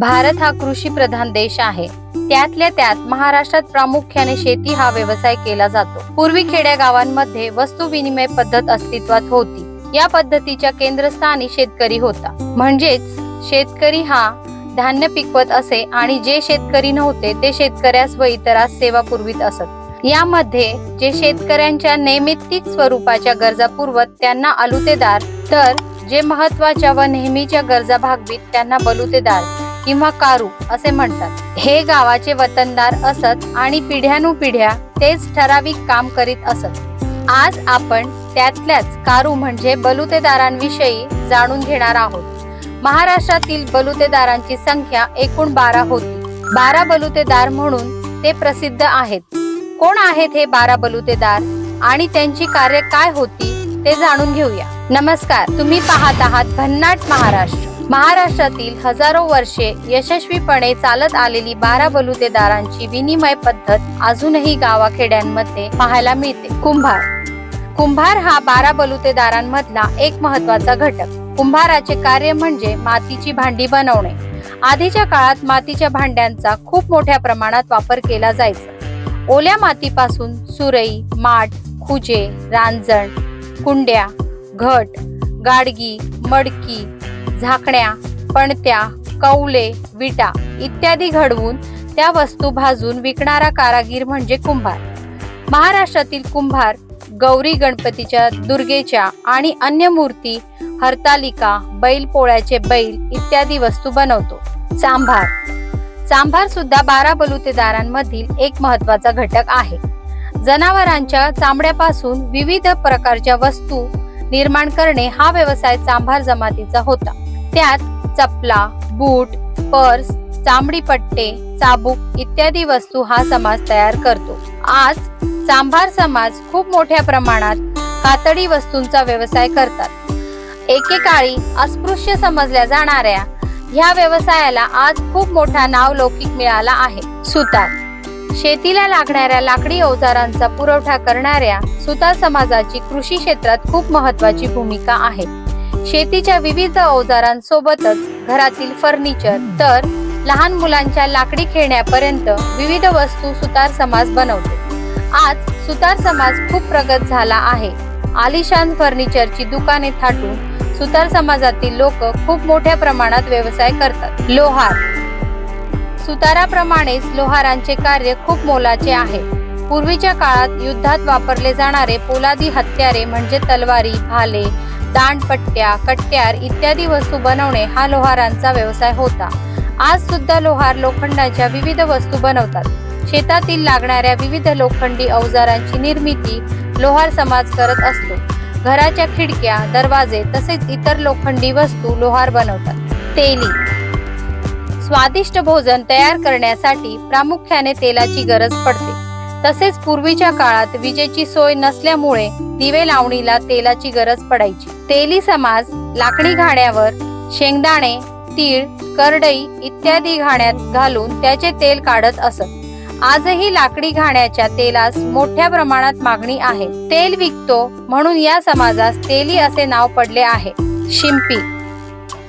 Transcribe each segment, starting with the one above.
भारत हा कृषी प्रधान देश आहे. त्यातल्या त्यात महाराष्ट्रात प्रामुख्याने शेती हा व्यवसाय केला जातो. पूर्वी खेड्या गावांमध्ये वस्तू विनिमय पद्धत अस्तित्वात होती. या पद्धतीच्या केंद्रस्थानी शेतकरी होता. म्हणजेच शेतकरी हा धान्य पिकवत असे आणि जे शेतकरी नव्हते ते शेतकऱ्यास व इतरास सेवा पुरवीत असत. यामध्ये जे शेतकऱ्यांच्या नैमित्तिक स्वरूपाच्या गरजा पुरवत त्यांना अलुतेदार तर जे महत्त्वाच्या व नेहमीच्या गरजा भागवीत त्यांना बलुतेदार किंवा कारू असे म्हणतात. हे गावाचे वतनदार असत आणि पिढ्यानुपिढ्या तेच ठराविक काम करीत असत. आज आपण त्यातल्याच कारू म्हणजे बलुतेदारांविषयी जाणून घेणार आहोत. महाराष्ट्रातील बलुतेदारांची संख्या एकूण बारा होती. बारा बलुतेदार म्हणून ते प्रसिद्ध आहेत. कोण आहेत हे बारा बलुतेदार आणि त्यांची कार्य काय होती ते जाणून घेऊया. नमस्कार तुम्ही पाहत आहात भन्नाट महाराष्ट्र. महाराष्ट्रातील हजारो वर्षे यशस्वीपणे चालत आलेली बारा बलुतेदारांची विनिमय पद्धत अजूनही गावाखेड्यांमध्ये पाहायला मिळते. कुंभार. कुंभार हा बारा बलुतेदारांमधला एक महत्त्वाचा घटक. कुंभाराचे कार्य म्हणजे मातीची भांडी बनवणे. आधीच्या काळात मातीच्या भांड्यांचा खूप मोठ्या प्रमाणात वापर केला जायचा. ओल्या मातीपासून सुरई माठ खुजे रांजण कुंड्या घट गाडगी मडकी झाकण्या पणत्या कौले विटा इत्यादी घडवून त्या वस्तू भाजून विकणारा कारागीर म्हणजे कुंभार. महाराष्ट्रातील कुंभार गौरी गणपतीच्या दुर्गेच्या आणि अन्य मूर्ती हरतालिका बैल पोळ्याचे बैल इत्यादी वस्तू बनवतो. चांभार. चांभार सुद्धा बारा बलुतेदारांमधील एक महत्त्वाचा घटक आहे. जनावरांच्या चामड्यापासून विविध प्रकारच्या वस्तू निर्माण करणे हा व्यवसाय चांभार जमातीचा होता. त्यात चपला बूट पर्स चामडी पट्टे चाबूक इत्यादी वस्तू हा समाज तयार करतो. आज चांभार समाज खूप मोठ्या प्रमाणात कातडी वस्तूंचा व्यवसाय करतात. एकेकाळी अस्पृश्य समजल्या जाणाऱ्या ह्या व्यवसायाला आज खूप मोठा नावलौकिक मिळाला आहे. सुतार शेतीला लागणाऱ्या लाकडी अवजारांचा पुरवठा करणाऱ्या सुतार समाजाची कृषी क्षेत्रात खूप महत्वाची भूमिका आहे. शेतीच्या विविध अवजारांसोबतच घरातील फर्निचर तर लहान मुलांच्या लाकडी खेळण्यापर्यंत विविध वस्तू सुतार समाज बनवते. आज सुतार समाज खूप प्रगत झाला आहे. आलिशान फर्निचरची दुकाने थाटून सुतार समाजातील लोक खूप मोठ्या प्रमाणात व्यवसाय करतात. लोहार सुताराप्रमाणेच लोहारांचे कार्य खूप मोलाचे आहे. पूर्वीच्या काळात युद्धात वापरले जाणारे पोलादी हत्यारे म्हणजे तलवारी भाले दांडपट्ट्या कट्ट्यार इत्यादी वस्तू बनवणे हा लोहारांचा व्यवसाय होता. आज सुद्धा लोहार लोखंडाच्या विविध वस्तू बनवतात. शेतातील लागणाऱ्या विविध लोखंडी अवजारांची निर्मिती लोहार समाज करत असतो. घराच्या खिडक्या दरवाजे तसेच इतर लोखंडी वस्तू लोहार बनवतात. तेली स्वादिष्ट भोजन तयार करण्यासाठी प्रामुख्याने तेलाची गरज पडते. तसेच पूर्वीच्या काळात विजेची सोय नसल्यामुळे दिवे लावणीला तेलाची गरज पडायची. तेली समाज लाकडी घाण्यावर शेंगदाणे तीळ करडई इत्यादी घाण्यात घालून त्याचे तेल काढत असत. आजही लाकडी घाण्याच्या तेलास मोठ्या प्रमाणात मागणी आहे. तेल विकतो म्हणून या समाजास तेली असे नाव पडले आहे. शिंपी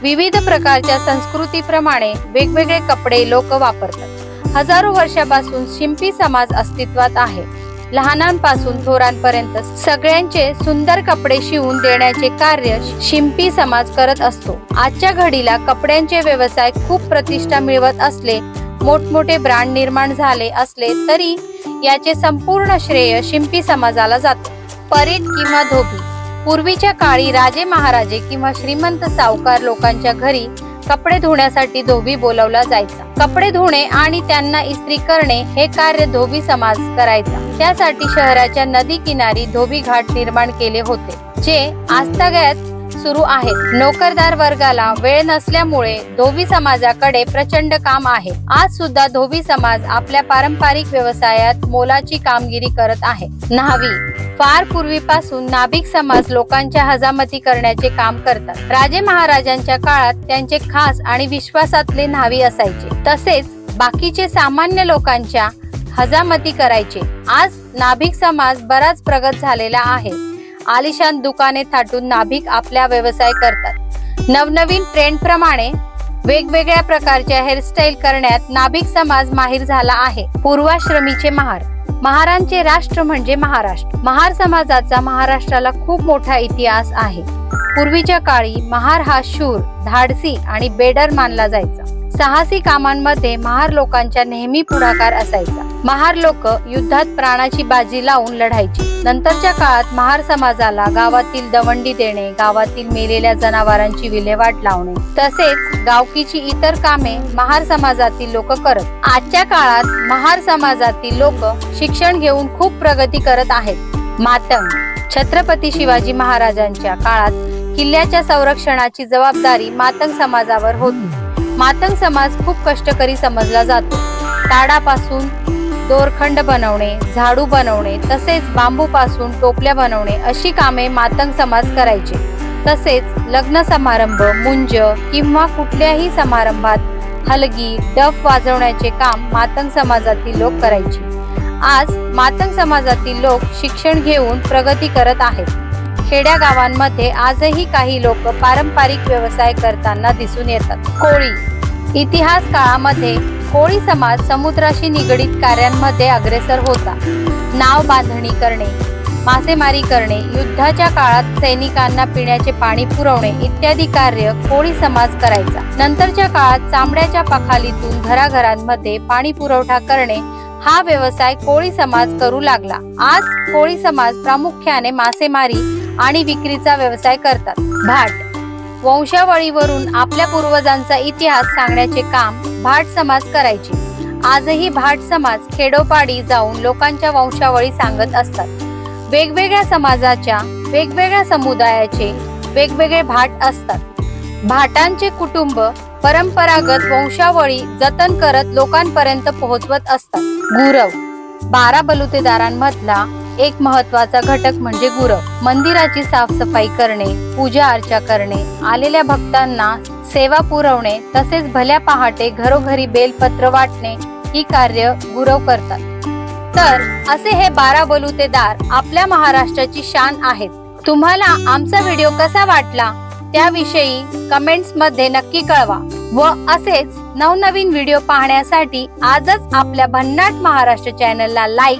विविध प्रकारच्या संस्कृतीप्रमाणे वेगवेगळे कपडे लोक वापरतात. हजारो वर्षापासून शिंपी समाज अस्तित्वात आहे. लहानांपासून थोरांपर्यंत सगळ्यांचे सुंदर कपडे शिवून देण्याचे कार्य शिंपी समाज करत असतो. आजच्या घडीला कपड्यांचे व्यवसाय खूप प्रतिष्ठा मिळवत असले मोठमोठे ब्रँड निर्माण झाले असले तरी याचे संपूर्ण श्रेय शिंपी समाजाला जाते. परीट किंवा धोबी. पूर्वीच्या काळी राजे महाराजे किंवा श्रीमंत सावकार लोकांच्या घरी कपडे धुण्यासाठी धोबी बोलवला जायचा. कपडे धुणे आणि त्यांना इस्त्री करणे हे कार्य धोबी समाज करायचा. त्यासाठी शहराच्या नदी किनारी धोबी घाट निर्माण केले होते जे आजतागायत सुरू आहेत. नोकरदार वर्गाला वेळ नसल्यामुळे धोबी समाजाकडे प्रचंड काम आहे. आज सुद्धा धोबी समाज आपल्या पारंपरिक व्यवसायात मोलाची कामगिरी करत आहे. न्हावी. फार पूर्वीपासून नाभिक समाज लोकांच्या हजामती करण्याचे काम करतात. राजे महाराजांच्या काळात त्यांचे खास आणि विश्वासातले न्हावी असायचे. तसेच बाकीचे सामान्य लोकांच्या हजामती करायचे. आज नाभिक समाज बराच प्रगत झालेला आहे. आलिशान दुकाने थाटून नाभिक आपला व्यवसाय करतात. नवनवीन ट्रेंड प्रमाणे वेगवेगळ्या प्रकारच्या हेअरस्टाईल करण्यात नाभिक समाज माहीर झाला आहे. पूर्वाश्रमीचे महार महारांचे राष्ट्र म्हणजे महाराष्ट्र. महार समाजाचा महाराष्ट्राला खूप मोठा इतिहास आहे. पूर्वीच्या काळी महार हा शूर धाडसी आणि बेडर मानला जायचा. साहसी कामांमध्ये महार लोकांच्या नेहमी पुढाकार असायचा. महार लोक युद्धात प्राणाची बाजी लावून लढायची. नंतरच्या काळात महार समाजाला गावातील दवंडी देणे गावातील मेलेल्या जनावरांची विल्हेवाट लावणे तसेच गावकीची इतर कामे महार समाजातील लोक करत. आजच्या काळात महार समाजातील लोक शिक्षण घेऊन खूप प्रगती करत आहेत. मातंग छत्रपती शिवाजी महाराजांच्या काळात किल्ल्याच्या संरक्षणाची जबाबदारी मातंग समाजावर होती. मातंग समाज खूप कष्टकरी समजला जातो. ताडापासून दोरखंड बनवणे झाडू बनवणे तसेच बांबूपासून टोपल्या बनवणे अशी कामे मातंग समाज करायचे. तसेच लग्न समारंभ मुंज किंवा कुठल्याही समारंभात हलगी डफ वाजवण्याचे काम मातंग समाजातील लोक करायचे. आज मातंग समाजातील लोक शिक्षण घेऊन प्रगती करत आहेत. खेड्या गावांमध्ये आजही काही लोक पारंपरिक व्यवसाय करताना दिसून येतात. कोळी इतिहास काळामध्ये कोळी समाज समुद्राशी निगडीत कार्यांमध्ये अग्रेसर होता. नाव बांधणी करणे मासेमारी करणे युद्धाच्या काळात सैनिकांना पिण्याचे पाणी पुरवणे इत्यादी कार्य कोळी समाज करायचा. नंतरच्या काळात चामड्याच्या पखालीतून घराघरांमध्ये पाणी पुरवठा करणे हा व्यवसाय कोळी समाज करू लागला. आज कोळी समाज प्रामुख्याने मासेमारी आणि विक्रीचा व्यवसाय करतात. भाट वंशावळीवरून आपल्या पूर्वजांचा इतिहास सांगण्याचे काम भाट समाज करायचे. आजही भाट समाज खेडोपाडी जाऊन लोकांच्या वंशावळी सांगत असतात. वेगवेगळ्या समाजाच्या वेगवेगळ्या समुदायाचे वेगवेगळे भाट असतात. भाटांचे कुटुंब परंपरागत वंशावळी जतन करत लोकांपर्यंत पोहोचवत असतात. गुरव बारा बलुतेदारांमधला एक महत्त्वाचा घटक म्हणजे गुरव मंदिराची साफसफाई करणे पूजा अर्चा करणे आलेल्या भक्तांना सेवा पुरवणे तसेच भल्या पहाटे घरोघरी बेलपत्र वाटणे ही कार्य गुरव करतात. तर असे हे बारा बलुतेदार आपल्या महाराष्ट्राची शान आहेत. तुम्हाला आमचा व्हिडिओ कसा वाटला? त्याविषयी कमेंट्समध्ये नक्की कळवा. व असेच नवनवीन व्हिडिओ पाहण्यासाठी आजच आपल्या भन्नाट महाराष्ट्र चॅनलला लाईक